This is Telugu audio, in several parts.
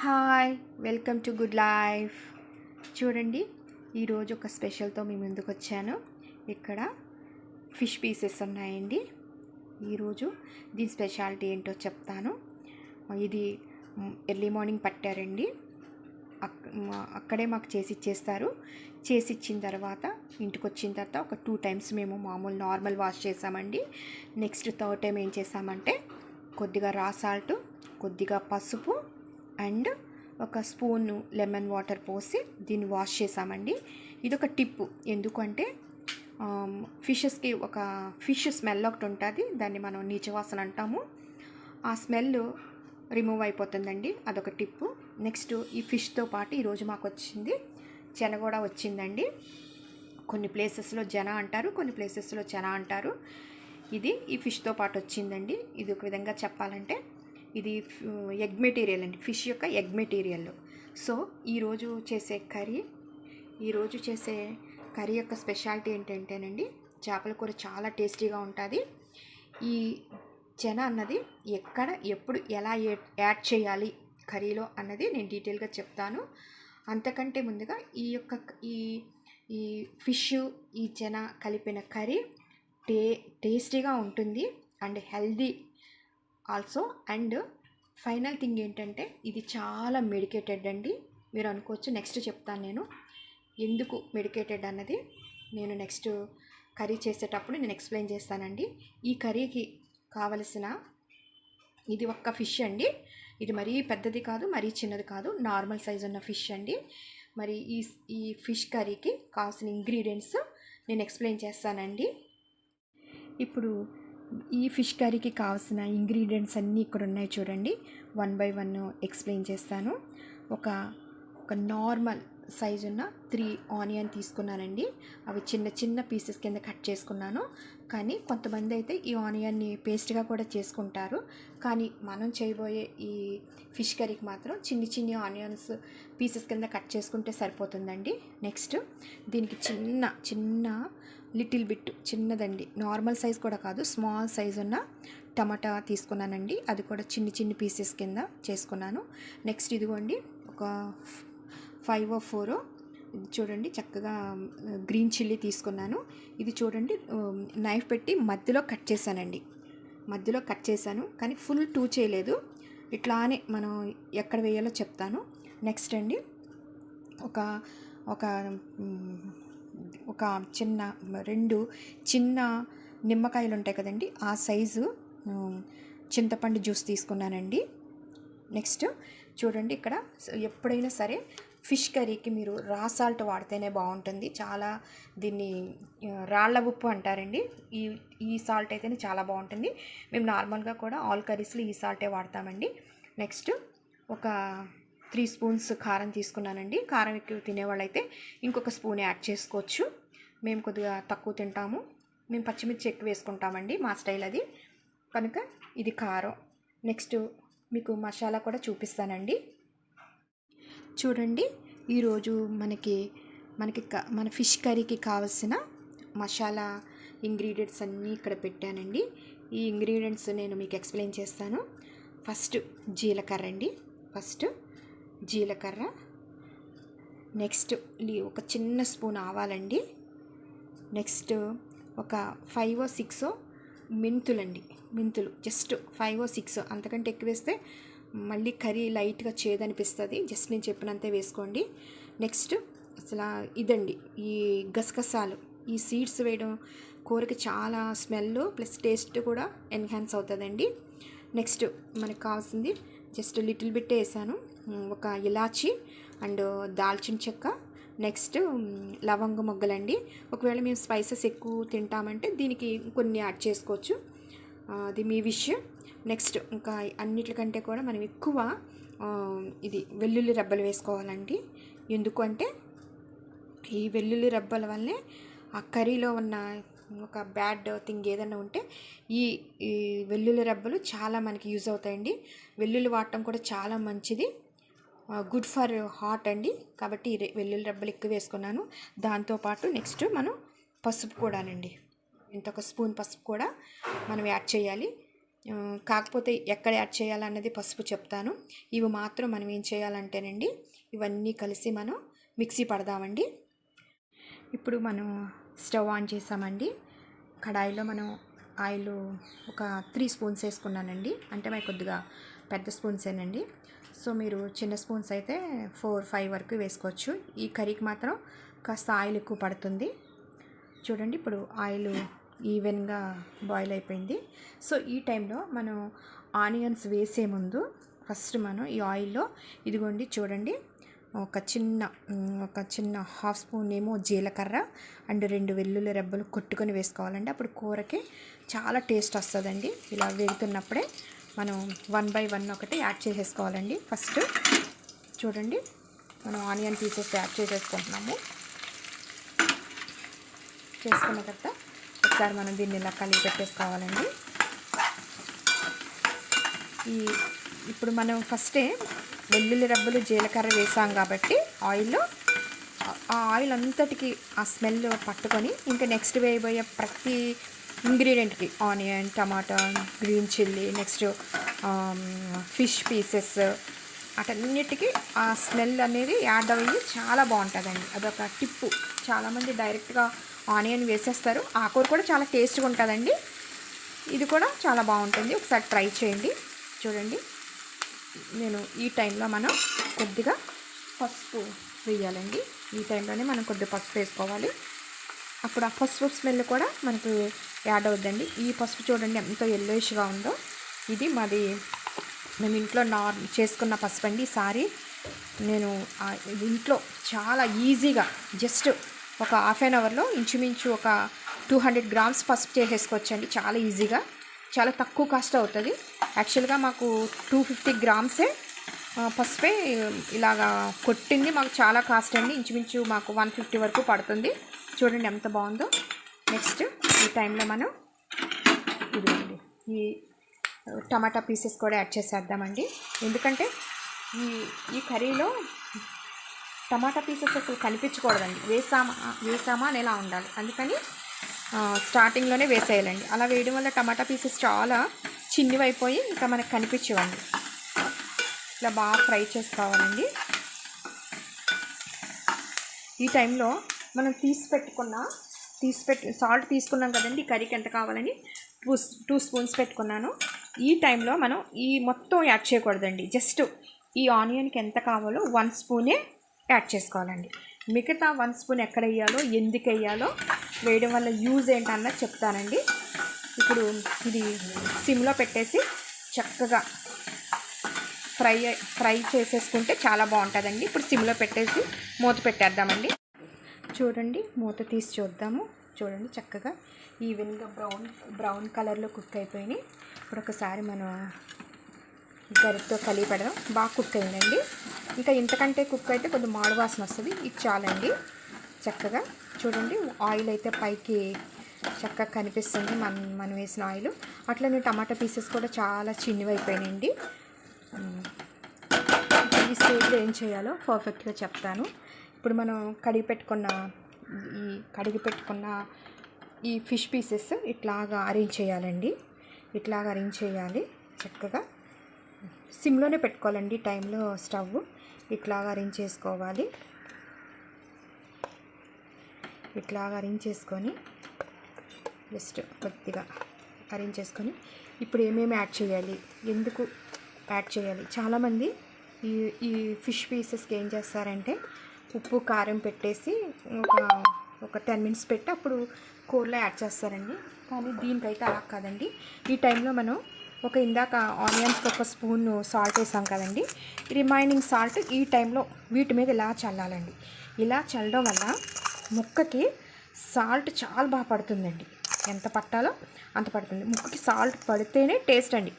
Hi welcome to good life. చూడండి ఈరోజు ఒక స్పెషల్తో మీ ముందుకు వచ్చాను. ఇక్కడ ఫిష్ పీసెస్ ఉన్నాయండి. ఈరోజు దీని స్పెషాలిటీ ఏంటో చెప్తాను. ఇది ఎర్లీ మార్నింగ్ పట్టారండి. అక్కడే మాకు చేసి ఇచ్చేస్తారు. చేసి ఇచ్చిన తర్వాత ఇంటికి వచ్చిన తర్వాత ఒక టూ టైమ్స్ మేము మామూలు నార్మల్ వాష్ చేసామండి. నెక్స్ట్ థర్డ్ టైం ఏం చేసామంటే కొద్దిగా రా సాల్ట్ కొద్దిగా పసుపు అండ్ ఒక స్పూన్ లెమన్ వాటర్ పోసి దీన్ని వాష్ చేసామండి. ఇది ఒక టిప్పు ఎందుకంటే ఫిషెస్కి ఒక ఫిష్ స్మెల్ ఒకటి ఉంటుంది దాన్ని మనం నీచవాసన అంటాము. ఆ స్మెల్ రిమూవ్ అయిపోతుందండి. అదొక టిప్పు నెక్స్ట్ ఈ ఫిష్తో పాటు ఈరోజు మాకు వచ్చింది చెన కూడా వచ్చిందండి. కొన్ని ప్లేసెస్లో జన అంటారు కొన్ని ప్లేసెస్లో చెన అంటారు. ఇది ఈ ఫిష్తో పాటు వచ్చిందండి. ఇది ఒక విధంగా చెప్పాలంటే ఇది ఎగ్ మెటీరియల్ అండి. ఫిష్ యొక్క ఎగ్ మెటీరియల్. సో ఈరోజు చేసే కర్రీ ఈరోజు చేసే కర్రీ యొక్క స్పెషాలిటీ ఏంటంటేనండి చేపల కూర చాలా టేస్టీగా ఉంటుంది. ఈ చెన అన్నది ఎక్కడ ఎప్పుడు ఎలా యాడ్ చేయాలి కర్రీలో అన్నది నేను డీటెయిల్గా చెప్తాను. అంతకంటే ముందుగా ఈ యొక్క ఈ ఈ ఫిష్ ఈ చెన కలిపిన కర్రీ టే టేస్టీగా ఉంటుంది and healthy also and final thing ఏంటంటే ఇది చాలా మెడికేటెడ్ అండి. మీరు అనుకోవచ్చు నెక్స్ట్ చెప్తాను నేను. ఎందుకు మెడికేటెడ్ అన్నది నేను నెక్స్ట్ కర్రీ చేసేటప్పుడు నేను ఎక్స్ప్లెయిన్ చేస్తానండి. ఈ కర్రీకి కావలసిన ఇది ఒక్క ఫిష్ అండి. ఇది మరీ పెద్దది కాదు మరీ చిన్నది కాదు నార్మల్ సైజ్ ఉన్న ఫిష్ అండి. మరి ఈ ఈ ఫిష్ కర్రీకి కావాల్సిన ఇంగ్రీడియంట్స్ నేను ఎక్స్ప్లెయిన్ చేస్తానండి. ఇప్పుడు ఈ ఫిష్ కర్రీకి కావాల్సిన ఇంగ్రీడియంట్స్ అన్నీ ఇక్కడ ఉన్నాయి చూడండి. వన్ బై వన్ ఎక్స్ప్లెయిన్ చేస్తాను. ఒక ఒక నార్మల్ సైజు ఉన్న త్రీ ఆనియన్ తీసుకున్నానండి. అవి చిన్న చిన్న పీసెస్ కింద కట్ చేసుకున్నాను. కానీ కొంతమంది అయితే ఈ ఆనియన్ని పేస్ట్గా కూడా చేసుకుంటారు. కానీ మనం చేయబోయే ఈ ఫిష్ కర్రీకి మాత్రం చిన్ని చిన్ని ఆనియన్స్ పీసెస్ కింద కట్ చేసుకుంటే సరిపోతుందండి. నెక్స్ట్ దీనికి చిన్న చిన్న లిటిల్ బిట్ చిన్నదండి. నార్మల్ సైజ్ కూడా కాదు స్మాల్ సైజ్ ఉన్న టమాటా తీసుకున్నానండి. అది కూడా చిన్ని చిన్ని పీసెస్ కింద చేసుకున్నాను. నెక్స్ట్ ఇదిగోండి ఒక ఫైవ్ ఓ ఫోర్ చూడండి చక్కగా గ్రీన్ చిల్లీ తీసుకున్నాను. ఇది చూడండి నైఫ్ పెట్టి మధ్యలో కట్ చేశానండి. మధ్యలో కట్ చేశాను కానీ ఫుల్ టూ చేయలేదు. ఇట్లానే మనం ఎక్కడ వేయాలో చెప్తాను. నెక్స్ట్ అండి ఒక ఒక ఒక చిన్న రెండు చిన్న నిమ్మకాయలు ఉంటాయి కదండి ఆ సైజు చింతపండు జ్యూస్ తీసుకున్నానండి. నెక్స్ట్ చూడండి ఇక్కడ ఎప్పుడైనా సరే ఫిష్ కర్రీకి మీరు రా సాల్ట్ వాడితేనే బాగుంటుంది. చాలా దీన్ని రాళ్ళ రాళ్ళ ఉప్పు అంటారండి. ఈ ఈ సాల్ట్ అయితేనే చాలా బాగుంటుంది. మేము నార్మల్గా కూడా ఆల్ కర్రీస్లో ఈ సాల్టే వాడతామండి. నెక్స్ట్ ఒక త్రీ స్పూన్స్ కారం తీసుకున్నానండి. కారం ఎక్కువ తినేవాళ్ళైతే ఇంకొక స్పూన్ యాడ్ చేసుకోవచ్చు. మేము కొద్దిగా తక్కువ తింటాము. మేము పచ్చిమిర్చి ఎక్కువ వేసుకుంటామండి మా స్టైల్ అది. కనుక ఇది కారం. నెక్స్ట్ మీకు మసాలా కూడా చూపిస్తానండి. చూడండి. ఈరోజు మనకి మనకి క- మన ఫిష్ కర్రీకి కావలసిన మసాలా ఇంగ్రీడియంట్స్ అన్నీ ఇక్కడ పెట్టానండి. ఈ ఇంగ్రీడియంట్స్ నేను మీకు ఎక్స్ప్లెయిన్ చేస్తాను. ఫస్ట్ జీలకర్ర అండి. ఫస్ట్ జీలకర్ర. నెక్స్ట్ ఒక చిన్న స్పూన్ ఆవాలండి. నెక్స్ట్ ఒక ఫైవ్ ఓ సిక్స్ మెంతులండి. మెంతులు జస్ట్ ఫైవ్ ఓ సిక్స్ అంతకంటే ఎక్కువ వేస్తే మళ్ళీ కర్రీ లైట్గా చేదనిపిస్తుంది. జస్ట్ నేను చెప్పినంతే వేసుకోండి. నెక్స్ట్ అసలు ఇదండి. ఈ గసగసాలు. ఈ సీడ్స్ వేయడం కూరకి చాలా స్మెల్ ప్లస్ టేస్ట్ కూడా ఎన్హాన్స్ అవుతుందండి. నెక్స్ట్ మనకు కావాల్సింది జస్ట్ లిటిల్ బిట్ వేసాను. ఒక ఇలాచి అండ్ దాల్చిన చెక్క. నెక్స్ట్ లవంగ మొగ్గలండి. ఒకవేళ మేము స్పైసెస్ ఎక్కువ తింటామంటే దీనికి కొన్ని యాడ్ చేసుకోవచ్చు. అది మీ విష్. నెక్స్ట్ ఇంకా అన్నిటికంటే కూడా మనం ఎక్కువ ఇది వెల్లుల్లి రెబ్బలు వేసుకోవాలండి. ఎందుకు అంటే ఈ వెల్లుల్లి రెబ్బల వల్లే ఆ కర్రీలో ఉన్న ఒక బ్యాడ్ థింగ్ ఏదైనా ఉంటే ఈ ఈ వెల్లుల్లి రెబ్బలు చాలా మనకి యూజ్ అవుతాయండి. వెల్లుల్లి వాడటం కూడా చాలా మంచిది. గుడ్ ఫర్ హార్ట్ అండి. కాబట్టి వెల్లుల్లి రెబ్బలు ఎక్కువ వేసుకున్నాను. దాంతోపాటు నెక్స్ట్ మనం పసుపు కూడానండి. ఇంత ఒక స్పూన్ పసుపు కూడా మనం యాడ్ చేయాలి. కాకపోతే ఎక్కడ యాడ్ చేయాలన్నది పసుపు చెప్తాను. ఇవి మాత్రం మనం ఏం చేయాలంటేనండి ఇవన్నీ కలిసి మనం మిక్సీ పడదామండి. ఇప్పుడు మనం స్టవ్ ఆన్ చేసామండి. కడాయిలో మనం ఆయిల్ ఒక త్రీ స్పూన్స్ వేసుకున్నానండి. అంటే మరి కొద్దిగా పెద్ద స్పూన్సేనండి సో మీరు చిన్న స్పూన్స్ అయితే ఫోర్ ఫైవ్ వరకు వేసుకోవచ్చు. ఈ కర్రీకి మాత్రం కాస్త ఆయిల్ ఎక్కువ పడుతుంది. చూడండి ఇప్పుడు ఆయిల్ ఈవెన్గా బాయిల్ అయిపోయింది. సో ఈ టైంలో మనం ఆనియన్స్ వేసే ముందు ఫస్ట్ మనం ఈ ఆయిల్లో ఇదిగోండి చూడండి ఒక చిన్న ఒక చిన్న హాఫ్ స్పూన్ ఏమో జీలకర్ర అండ్ రెండు వెల్లుల్లి రెబ్బలు కొట్టుకొని వేసుకోవాలండి. అప్పుడు కూరకి చాలా టేస్ట్ వస్తుందండి. ఇలా వేగుతున్నప్పుడే మనం వన్ బై వన్ ఒకటి యాడ్ చేసేసుకోవాలండి. ఫస్ట్ చూడండి మనం ఆనియన్ పీసెస్ యాడ్ చేసేసుకుంటున్నాము. చేసుకున్న తర్వాత ఒకసారి మనం దీన్ని ఇలా కలిగి పెట్టేసుకోవాలండి. ఈ ఇప్పుడు మనం ఫస్టే వెల్లుల్లి రబ్బలు జీలకర్ర వేసాం కాబట్టి ఆయిల్లో ఆ ఆయిల్ అంతటికి ఆ స్మెల్ పట్టుకొని ఇంకా నెక్స్ట్ వేయబోయే ప్రతి ఇంగ్రీడియంట్కి ఆనియన్ టమాటా green chilli next fish pieces అటన్నిటికీ ఆ స్మెల్ అనేది యాడ్ అయ్యి చాలా బాగుంటుందండి. అదొక టిప్పు చాలామంది డైరెక్ట్గా ఆనియన్ వేసేస్తారు. ఆ కూర కూడా చాలా టేస్ట్గా ఉంటుందండి. ఇది కూడా చాలా బాగుంటుంది. ఒకసారి ట్రై చేయండి. చూడండి. నేను ఈ టైంలో మనం కొద్దిగా పసుపు వేయాలండి. ఈ టైంలోనే మనం కొద్దిగా పసుపు వేసుకోవాలి. అప్పుడు ఆ పసుపు స్మెల్ కూడా మనకు యాడ్ అవుద్దండి. ఈ పసుపు చూడండి ఎంత ఎల్లోయిష్గా ఉందో. ఇది మాది మేము ఇంట్లో నార్ చేసుకున్న పసుపు అండి. ఈసారి నేను ఇంట్లో చాలా ఈజీగా జస్ట్ ఒక హాఫ్ అన్ అవర్లో ఇంచుమించు ఒక టూ హండ్రెడ్ గ్రామ్స్ ఫస్ట్ చేసేసుకోవచ్చండి చాలా ఈజీగా. చాలా తక్కువ కాస్ట్ అవుతుంది. యాక్చువల్గా మాకు టూ ఫిఫ్టీ గ్రామ్సే పసుపే ఇలాగా కొట్టింది. మాకు చాలా కాస్ట్ అండి. ఇంచుమించు మాకు వన్ ఫిఫ్టీ వరకు పడుతుంది. చూడండి ఎంత బాగుందో. నెక్స్ట్ ఈ టైంలో మనం ఇదిగోండి. ఈ టమాటా పీసెస్ కూడా యాడ్ చేసేద్దామండి. ఎందుకంటే ఈ ఈ కర్రీలో టమాటా పీసెస్ అసలు కనిపించకూడదండి. వేసామా? వేసామా అని ఎలా ఉండాలి? అందుకని స్టార్టింగ్లోనే వేసేయాలండి. అలా వేయడం వల్ల టమాటా పీసెస్ చాలా చిన్నవైపోయి ఇంకా మనకు కనిపించవండి. ఇట్లా బాగా ఫ్రై చేసుకోవాలండి. ఈ టైంలో మనం తీసి పెట్టుకున్న తీసి పెట్టి సాల్ట్ తీసుకున్నాం కదండి కర్రీకి ఎంత కావాలని టూ టూ స్పూన్స్ పెట్టుకున్నాను. ఈ టైంలో మనం ఈ మొత్తం యాడ్ చేయకూడదండి. జస్ట్ ఈ ఆనియన్కి ఎంత కావాలో వన్ స్పూనే యాడ్ చేసుకోవాలండి. మిగతా వన్ స్పూన్ ఎక్కడ వేయాలో ఎందుకు వేయాలో వేయడం వల్ల యూజ్ ఏంటన్నది చెప్తానండి. ఇప్పుడు ఇది సిమ్లో పెట్టేసి చక్కగా ఫ్రై ఫ్రై చేసేసుకుంటే చాలా బాగుంటుందండి. ఇప్పుడు సిమ్లో పెట్టేసి మూత పెట్టేద్దామండి. చూడండి మూత తీసి చూద్దాము. చూడండి చక్కగా ఈవెన్గా బ్రౌన్ బ్రౌన్ కలర్లో కుక్ అయిపోయినాయి. ఇప్పుడు ఒకసారి మనం గరిటతో కలిపి పెడదాం. బాగా కుక్ అయిందండి ఇంకా ఇంతకంటే కుక్ అయితే కొంచెం మాడు వాసన వస్తుంది. ఇది చాలండి. చక్కగా చూడండి ఆయిల్ అయితే పైకి చక్కగా కనిపిస్తుంది మనం మనం వేసిన ఆయిల్. అట్లనే టమాటా పీసెస్ కూడా చాలా చిన్నవైపోయినాయండి. ఈ స్టేజ్లో ఏం చేయాలో పర్ఫెక్ట్గా చెప్తాను. ఇప్పుడు మనం కడిగి పెట్టుకున్న ఈ కడిగి పెట్టుకున్న ఈ ఫిష్ పీసెస్ ఇట్లాగా అరేంజ్ చేయాలండి. ఇట్లాగా అరేంజ్ చేయాలి. చక్కగా సిమ్లోనే పెట్టుకోవాలండి టైంలో స్టవ్. ఇట్లాగా అరేంజ్ చేసుకోవాలి ఇట్లాగా అరేంజ్ చేసుకొని జస్ట్ కొద్దిగా అరేంజ్ చేసుకొని ఇప్పుడు ఏమేమి యాడ్ చేయాలి? ఎందుకు యాడ్ చేయాలి? చాలామంది ఈ ఈ ఫిష్ పీసెస్కి ఏం చేస్తారంటే ఉప్పు కారం పెట్టేసి ఒక ఒక టెన్ మినిట్స్ పెట్టి అప్పుడు కూరలో యాడ్ చేస్తారండి. కానీ దీనికైతే అలా కాదండి. ఈ టైంలో మనం ఒక ఇందాక ఆనియన్స్కి ఒక స్పూన్ సాల్ట్ వేసాం కదండి. రిమైనింగ్ సాల్ట్ ఈ టైంలో వీటి మీద ఇలా చల్లాలండి. ఇలా చల్లడం వల్ల ముక్కకి సాల్ట్ చాలా బాగా పడుతుందండి. ఎంత పట్టాలో అంత పడుతుంది. ముక్కకి సాల్ట్ పడితేనే టేస్ట్ అండి.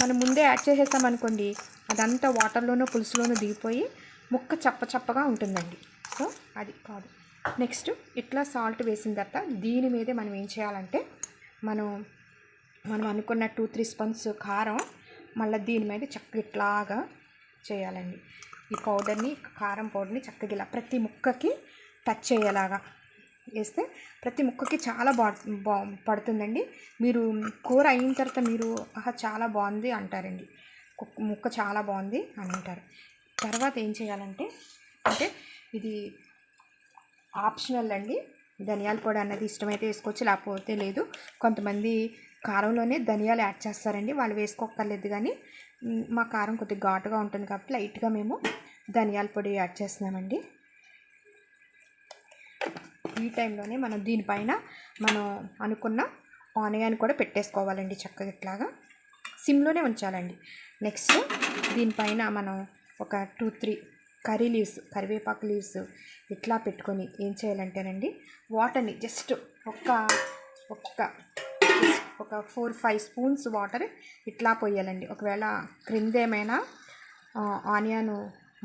మనం ముందే యాడ్ చేసేసాం అనుకోండి అదంతా వాటర్లోనో పులుసులోనో దిగిపోయి ముక్క చప్ప చప్పగా ఉంటుందండి. సో అది కాదు. నెక్స్ట్ ఇట్లా సాల్ట్ వేసిన తర్వాత దీని మీదే మనం ఏం చేయాలంటే మనం మనం అనుకున్న టూ త్రీ స్పూన్స్ కారం మళ్ళీ దీని మీద చక్కగా ఇట్లాగా చేయాలండి. ఈ పౌడర్ని కారం పౌడర్ని చక్కగా ఇలా ప్రతి ముక్కకి టచ్ అయ్యేలాగా వేస్తే ప్రతి ముక్కకి చాలా బా బా పడుతుందండి. మీరు కూర అయిన తర్వాత మీరు ఆహా చాలా బాగుంది అంటారండి. ముక్క చాలా బాగుంది అని అంటారు. తర్వాత ఏం చేయాలంటే అంటే ఇది ఆప్షనల్ అండి. ధనియాల పొడి అన్నది ఇష్టమైతే వేసుకోవచ్చు లేకపోతే లేదు. కొంతమంది కారంలోనే ధనియాలు యాడ్ చేస్తారండి. వాళ్ళు వేసుకోక్కర్లేదు కానీ మా కారం కొద్దిగా ఘాటుగా ఉంటుంది కాబట్టి లైట్గా మేము ధనియాల పొడి యాడ్ చేస్తున్నామండి. ఈ టైంలోనే మనం దీనిపైన మనం అనుకున్న ఆనియన్ కూడా పెట్టేసుకోవాలండి చక్కగా ఇట్లాగా. సిమ్లోనే ఉంచాలండి. నెక్స్ట్ దీనిపైన మనం ఒక టూ త్రీ కర్రీ లీవ్స్ కరివేపాకు లీవ్స్ ఇట్లా పెట్టుకొని ఏం చేయాలంటేనండి వాటర్ని జస్ట్ ఒక్క ఒక్క ఒక ఫోర్ ఫైవ్ స్పూన్స్ వాటర్ ఇట్లా పోయాలండి. ఒకవేళ క్రింద ఏమైనా ఆనియన్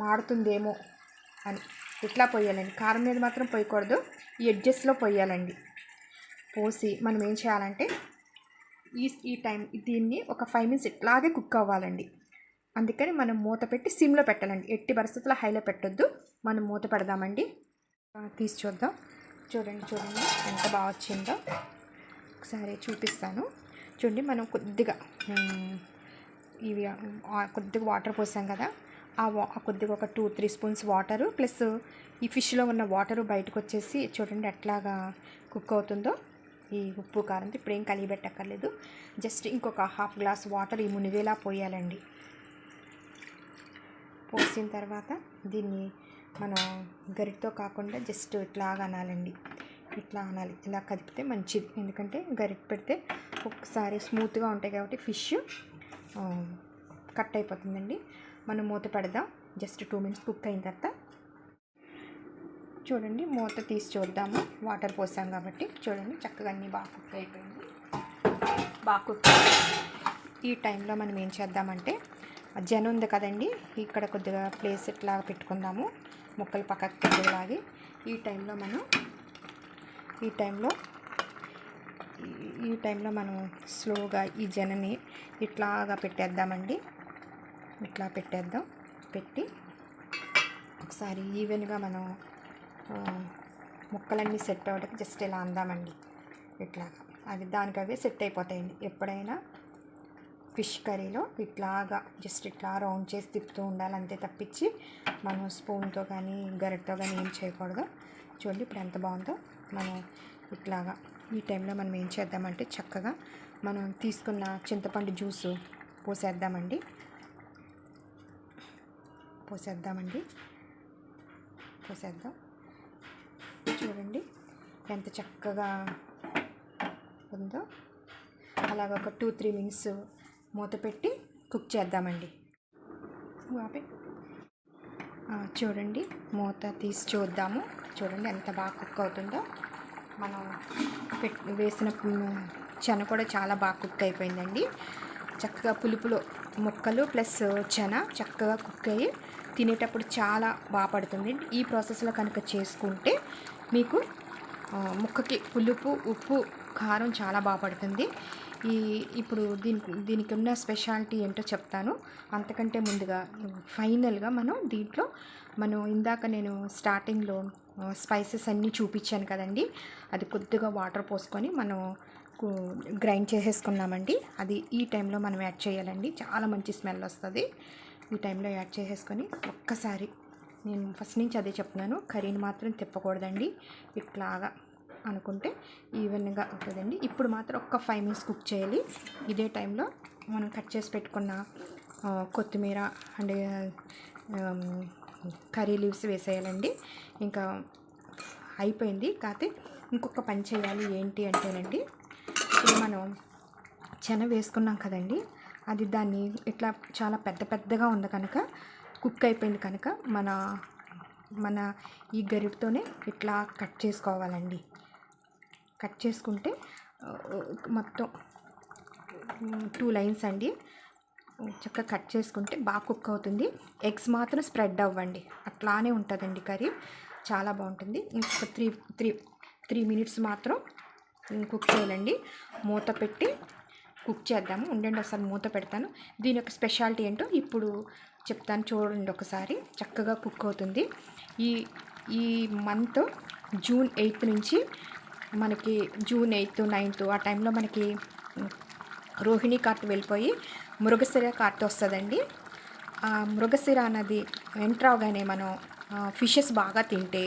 మాడుతుందేమో అని ఇట్లా పోయాలండి. కారం మీద మాత్రం పోయకూడదు. ఈ ఎడ్జెస్లో పోయాలండి. పోసి మనం ఏం చేయాలంటే ఈ ఈ టైం దీన్ని ఒక ఫైవ్ మినిట్స్ ఇట్లాగే కుక్ అవ్వాలండి. అందుకని మనం మూత పెట్టి సిమ్లో పెట్టాలండి. ఎట్టి పరిస్థితుల్లో హైలో పెట్టొద్దు. మనం మూత పెడదామండి. తీసి చూద్దాం. చూడండి చూడండి. ఎంత బాగా వచ్చిందో. ఒకసారి చూపిస్తాను. చూడండి మనం కొద్దిగా ఇవి కొద్దిగా వాటర్ పోసాం కదా. ఆ వా ఆ కొద్దిగా ఒక two three spoons water. Plus ఈ ఫిష్లో ఉన్న వాటరు బయటకు వచ్చేసి చూడండి ఎట్లాగా కుక్ అవుతుందో. ఈ ఉప్పు కారంతో ఇప్పుడు ఏం కలిగి పెట్టక్కర్లేదు జస్ట్ ఇంకొక హాఫ్ గ్లాస్ వాటర్ ఈ మునిగేలా పోయాలండి. పోసిన తర్వాత దీన్ని మనం గరిటతో కాకుండా జస్ట్ ఇట్లాగా అనాలండి. ఇట్లా అనాలి. ఇలా కదిపితే మంచిది. ఎందుకంటే గరిట పెడితే ఒకసారి స్మూత్గా ఉంటాయి కాబట్టి ఫిష్ కట్ అయిపోతుందండి. మనం మూత పెడదాం. జస్ట్ టూ మినిట్స్ కుక్ అయిన తర్వాత చూడండి మూత తీసి చూద్దాము. వాటర్ పోసాం కాబట్టి చూడండి చక్కగా అన్నీ బాగా కుక్ అయిపోయింది. బాగా కుక్ ఈ టైంలో మనం ఏం చేద్దామంటే జనం ఉంది కదండి ఇక్కడ కొద్దిగా ప్లేస్ ఇట్లా పెట్టుకుందాము. ముక్కలు పక్కకు పెట్టేలాగి ఈ టైంలో మనం ఈ టైంలో ఈ- ఈ టైంలో మనం స్లోగా ఈ జనని ఇట్లాగా పెట్టేద్దామండి. ఇట్లా పెట్టేద్దాం. పెట్టి ఒకసారి ఈవెన్గా మనం ముక్కలన్నీ సెట్ అవ్వడానికి జస్ట్ ఇలా అందామండి. ఇట్లాగా. అది దానికి అవే సెట్ అయిపోతాయండి. ఎప్పుడైనా ఫిష్ కర్రీలో ఇట్లాగా జస్ట్ ఇట్లా రౌండ్ చేసి తిప్పుతూ ఉండాలి. అంతే తప్పించి మనం స్పూన్తో కానీ గరిటతో కానీ ఏం చేయకూడదు. చూడండి ఇప్పుడు ఎంత బాగుందో. మనం ఇట్లాగా ఈ టైంలో మనం ఏం చేద్దామంటే చక్కగా మనం తీసుకున్న చింతపండు జ్యూసు పోసేద్దామండి. పోసేద్దామండి. పోసేద్దాం. చూడండి ఎంత చక్కగా ఉందో. అలాగ ఒక టూ త్రీ మినిట్స్ మూత పెట్టి కుక్ చేద్దామండి. చూడండి మూత తీసి చూద్దాము. చూడండి ఎంత బాగా కుక్ అవుతుందో. మనం పెట్ వేసిన చెన కూడా చాలా బాగా కుక్ అయిపోయిందండి. చక్కగా పులుపులో ముక్కలు ప్లస్ చెన చక్కగా కుక్ అయ్యి తినేటప్పుడు చాలా బాగా పడుతుంది. ఈ ప్రాసెస్లో కనుక చేసుకుంటే మీకు ముక్కకి పులుపు ఉప్పు కారం చాలా బాగా పడుతుంది. ఈ ఇప్పుడు దీనికి దీనికి ఉన్న స్పెషాలిటీ ఏంటో చెప్తాను. అంతకంటే ముందుగా ఫైనల్గా మనం దీంట్లో మనం ఇందాక నేను స్టార్టింగ్లో స్పైసెస్ అన్నీ చూపించాను కదండి. అది కొద్దిగా వాటర్ పోసుకొని మనం గ్రైండ్ చేసేసుకున్నామండి. అది ఈ టైంలో మనం యాడ్ చేయాలండి. చాలా మంచి స్మెల్ వస్తుంది. ఈ టైంలో యాడ్ చేసేసుకొని ఒక్కసారి నేను ఫస్ట్ నుంచి అదే చెప్తున్నాను. కర్రీని మాత్రం తిప్పకూడదండి. ఇట్లాగా అనుకుంటే ఈవెన్గా ఉంటుందండి. ఇప్పుడు మాత్రం ఒక్క ఫైవ్ మినిట్స్ కుక్ చేయాలి. ఇదే టైంలో మనం కట్ చేసి పెట్టుకున్న కొత్తిమీర అండ్ కర్రీ లీవ్స్ వేసేయాలండి. ఇంకా అయిపోయింది. కాకపోతే ఇంకొక పని చేయాలి. ఏంటి అంటేనండి ఇప్పుడు మనం చెన వేసుకున్నాం కదండి అది దాన్ని ఇట్లా చాలా పెద్ద పెద్దగా ఉంది కనుక కుక్ అయిపోయింది కనుక మన మన ఈ గరిటతోనే ఇట్లా కట్ చేసుకోవాలండి. కట్ చేసుకుంటే మొత్తం టూ లైన్స్ అండి. చక్కగా కట్ చేసుకుంటే బాగా కుక్ అవుతుంది. ఎగ్స్ మాత్రం స్ప్రెడ్ అవ్వండి. అట్లానే ఉంటుందండి కర్రీ. చాలా బాగుంటుంది. ఇంకొక త్రీ త్రీ త్రీ మినిట్స్ మాత్రం కుక్ చేయాలండి. మూత పెట్టి కుక్ చేద్దాము. ఉండండి ఒకసారి మూత పెడతాను. దీని యొక్క స్పెషాలిటీ ఏంటో ఇప్పుడు చెప్తాను చూడండి ఒకసారి. చక్కగా కుక్ అవుతుంది. ఈ ఈ మంత్ జూన్ ఎయిత్ నుంచి మనకి జూన్ ఎయిత్ నైన్త్ ఆ టైంలో మనకి రోహిణి కార్ట్ వెళ్ళిపోయి మృగశిర కార్ట్ వస్తుందండి. మృగశిర అన్నది ఎంటర్ అవగానే మనం ఫిషెస్ బాగా తింటే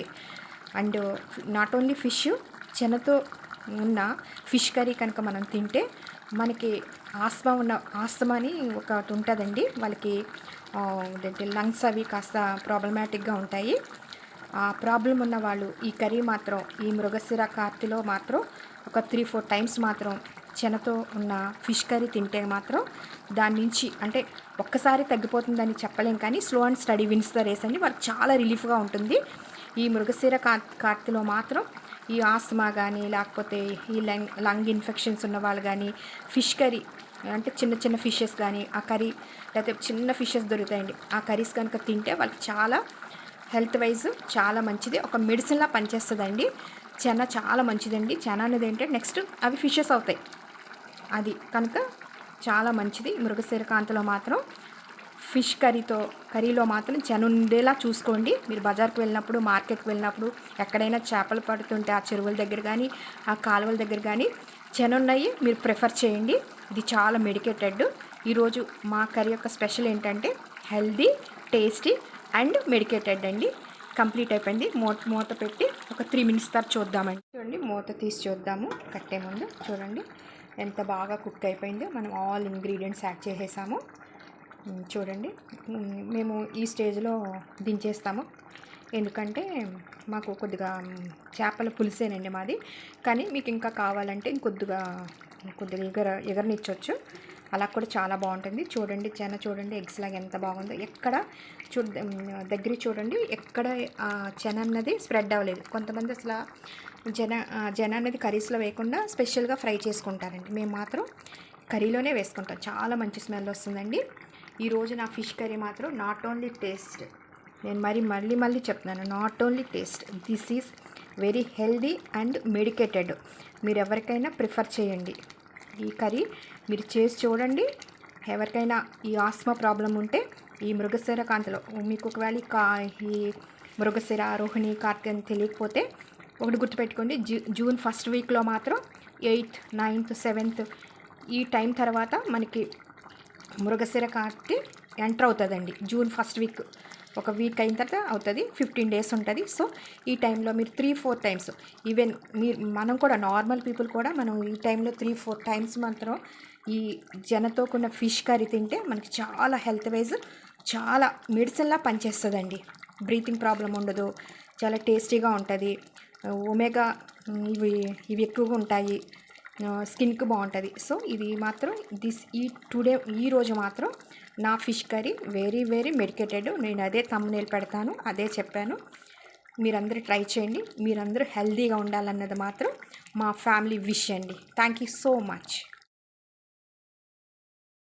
అండ్ నాట్ ఓన్లీ ఫిష్ చెనతో ఉన్న ఫిష్ కర్రీ కనుక మనం తింటే మనకి ఆస్మా ఉన్న ఆస్తమా అని ఒకటి ఉంటుందండి. వాళ్ళకి ఆ, లంగ్స్ అవి కాస్త ప్రాబ్లమాటిక్గా ఉంటాయి. ఆ ప్రాబ్లం ఉన్న వాళ్ళు ఈ కర్రీ మాత్రం ఈ మృగశిర కార్తిలో మాత్రం ఒక త్రీ ఫోర్ టైమ్స్ మాత్రం చెనతో ఉన్న ఫిష్ కర్రీ తింటే మాత్రం దాని నుంచి అంటే ఒక్కసారి తగ్గిపోతుందని చెప్పలేం కానీ slow and steady wins the race అండి వాళ్ళకి చాలా రిలీఫ్గా ఉంటుంది. ఈ మృగశీర కా కార్తిలో మాత్రం ఈ ఆస్మా కానీ లేకపోతే ఈ లంగ్ లంగ్ ఇన్ఫెక్షన్స్ ఉన్న వాళ్ళు కానీ ఫిష్ కర్రీ అంటే చిన్న చిన్న ఫిషెస్ కానీ ఆ కర్రీ లేకపోతే చిన్న ఫిషెస్ దొరుకుతాయండి. ఆ కర్రీస్ కనుక తింటే వాళ్ళకి చాలా హెల్త్ వైజ్ చాలా మంచిది. ఒక మెడిసిన్లా పనిచేస్తుందండి. చెన చాలా మంచిదండి. చెన అనేది ఏంటంటే నెక్స్ట్ అవి ఫిషెస్ అవుతాయి. అది కనుక చాలా మంచిది. మృగశిర కాంతలో మాత్రం ఫిష్ కర్రీతో కర్రీలో మాత్రం చెన ఉండేలా చూసుకోండి. మీరు బజార్కి వెళ్ళినప్పుడు మార్కెట్కి వెళ్ళినప్పుడు ఎక్కడైనా చేపలు పడుతుంటే ఆ చెరువుల దగ్గర కానీ ఆ కాలువల దగ్గర కానీ చెన మీరు ప్రిఫర్ చేయండి. ఇది చాలా మెడికేటెడ్. ఈరోజు మా కర్రీ యొక్క స్పెషల్ ఏంటంటే హెల్దీ టేస్టీ అండ్ మెడికేటెడ్ అండి. కంప్లీట్ అయిపోయింది. మూత మూత పెట్టి ఒక త్రీ మినిట్స్ తర్వాత చూద్దామండి. చూడండి మూత తీసి చూద్దాము. కట్టే ముందు చూడండి. ఎంత బాగా కుక్ అయిపోయిందో మనం ఆల్ ఇంగ్రీడియంట్స్ యాడ్ చేసేసాము. చూడండి. మేము ఈ స్టేజ్లో దించేస్తాము. ఎందుకంటే మాకు కొద్దిగా చేపల పులిసేనండి మాది. కానీ మీకు ఇంకా కావాలంటే ఇంకొద్దిగా కొద్దిగా ఎగర ఎగరనిచ్చొచ్చు. అలా కూడా చాలా బాగుంటుంది. చూడండి చెన చూడండి ఎగ్స్ లాగా ఎంత బాగుందో. ఎక్కడ చూ దగ్గర చూడండి ఎక్కడ చెన అన్నది స్ప్రెడ్ అవ్వలేదు. కొంతమంది అసలు జన జన అనేది కర్రీస్లో వేయకుండా స్పెషల్గా ఫ్రై చేసుకుంటారండి. మేము మాత్రం కర్రీలోనే వేసుకుంటాం. చాలా మంచి స్మెల్ వస్తుందండి. ఈరోజు నా ఫిష్ కర్రీ మాత్రం నాట్ ఓన్లీ టేస్ట్. నేను మరి మళ్ళీ మళ్ళీ చెప్తున్నాను not only taste. This is very healthy and medicated మీరు ఎవరికైనా ప్రిఫర్ చేయండి. ఈ కర్రీ మీరు చేసి చూడండి. ఎవరికైనా ఈ ఆస్మా ప్రాబ్లం ఉంటే ఈ మృగశిర కాంతిలో మీకు ఒకవేళ ఈ కా ఈ మృగశిర రోహిణి కార్తీ అని తెలియకపోతే ఒకటి గుర్తుపెట్టుకోండి. జూ జూన్ ఫస్ట్ వీక్లో మాత్రం ఎయిత్ నైన్త్ సెవెంత్ ఈ టైం తర్వాత మనకి మృగశిర కార్తీ ఎంటర్ అవుతుందండి. జూన్ ఫస్ట్ వీక్ ఒక వీక్ అయిన తర్వాత అవుతుంది. ఫిఫ్టీన్ డేస్ ఉంటుంది. సో ఈ టైంలో మీరు త్రీ ఫోర్ టైమ్స్ ఈవెన్ మీరు మనం కూడా నార్మల్ పీపుల్ కూడా మనం ఈ టైంలో త్రీ ఫోర్ టైమ్స్ మాత్రం ఈ జనతో కూడిన ఫిష్ కర్రీ తింటే మనకి చాలా హెల్త్ వైజ్ చాలా మెడిసిన్లా పనిచేస్తుందండి. బ్రీతింగ్ ప్రాబ్లం ఉండదు. చాలా టేస్టీగా ఉంటుంది. ఒమేగా ఇవి ఇవి ఎక్కువగా ఉంటాయి. స్కిన్కి బాగుంటుంది. సో ఇది మాత్రం దిస్ ఈ టుడే ఈ రోజు మాత్రం నా fish curry very very medicated. నేను అదే తమ్మునేలు పెడతాను అదే చెప్పాను. మీరందరూ ట్రై చేయండి. మీరందరూ హెల్తీగా ఉండాలన్నది మాత్రం మా ఫ్యామిలీ విష్ అండి. Thank you so much.